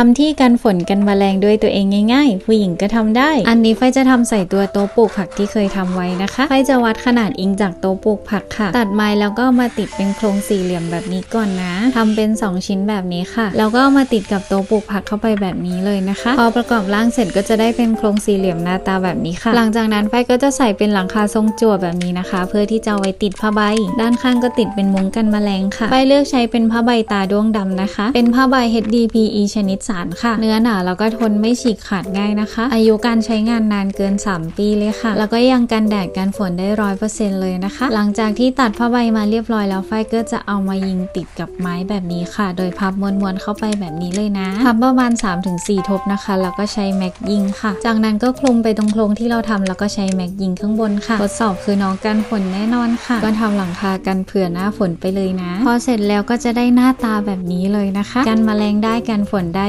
ทำที่กันฝนกันแมลงด้วยตัวเองง่าย ๆ ผู้หญิงก็ทำได้ อันนี้ไฟจะทำใส่ตัวโต๊ะปลูกผักที่เคยทำไว้นะคะ ไฟจะวัดขนาดอิงจากโต๊ะปลูกผักค่ะ ตัดไม้แล้วก็เอามาติดเป็นโครงสี่เหลี่ยมแบบนี้ก่อนนะทำเป็น 2 ชิ้นแบบนี้ค่ะ แล้วก็เอามาติดกับโต๊ะปลูกผักเข้าไปแบบนี้เลยนะคะ พอประกอบร่างเสร็จก็จะได้เป็นโครงสี่เหลี่ยมหน้าตาแบบนี้ค่ะ หลังจากนั้นไฟก็จะใส่เป็นหลังคาทรงจั่วแบบนี้นะคะ เพื่อที่จะเอาไว้ติดผ้าใบ ด้านข้างก็ติดเป็นมุ้งกันแมลงค่ะไฟเลือกใช้เป็นผ้าใบตาด้วงดำนะคะ เป็นผ้าใบ HDPE ชนิดสารค่ะ เนื้อหนาแล้วก็ทนไม่ฉีกขาดง่ายนะคะ อายุการใช้งานนานเกิน 3 ปีเลยค่ะ แล้วก็ยังกันแดดกันฝนได้ร้อยเปอร์เซ็นต์เลยนะคะ หลังจากที่ตัดผ้าใบมาเรียบร้อยแล้วไฟก็จะเอามายิงติดกับไม้แบบนี้ค่ะ โดยพับม้วนๆเข้าไปแบบนี้เลยนะพับประมาณ 3-4 ทบนะคะ แล้วก็ใช้แม็กยิงค่ะ จากนั้นก็คลุมไปตรงโครงที่เราทำแล้วก็ใช้แม็กยิงข้างบนค่ะทดสอบคือน้องกันฝนแน่นอนค่ะ ก็ทำหลังคากันเผื่อหน้าฝนไปเลยนะ พอเสร็จแล้วก็จะได้หน้าตาแบบนี้เลยนะคะ กันแมลงได้กันฝนได้